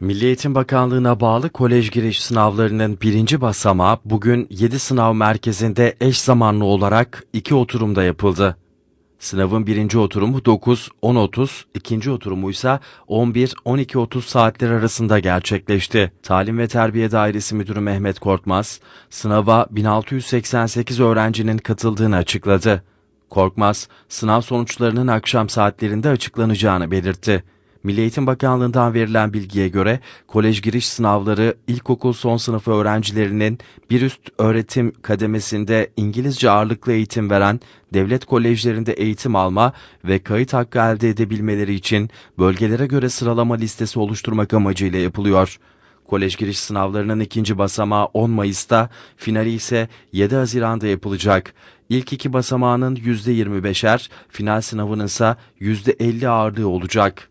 Milli Eğitim Bakanlığı'na bağlı kolej giriş sınavlarının birinci basamağı bugün 7 sınav merkezinde eş zamanlı olarak iki oturumda yapıldı. Sınavın birinci oturumu 9-10.30, ikinci oturumu ise 11-12.30 saatler arasında gerçekleşti. Talim ve Terbiye Dairesi Müdürü Mehmet Korkmaz, sınava 1688 öğrencinin katıldığını açıkladı. Korkmaz, sınav sonuçlarının akşam saatlerinde açıklanacağını belirtti. Milli Eğitim Bakanlığı'ndan verilen bilgiye göre kolej giriş sınavları ilkokul son sınıfı öğrencilerinin bir üst öğretim kademesinde İngilizce ağırlıklı eğitim veren devlet kolejlerinde eğitim alma ve kayıt hakkı elde edebilmeleri için bölgelere göre sıralama listesi oluşturmak amacıyla yapılıyor. Kolej giriş sınavlarının ikinci basamağı 10 Mayıs'ta, finali ise 7 Haziran'da yapılacak. İlk iki basamağının %25'er, final sınavının ise %50 ağırlığı olacak.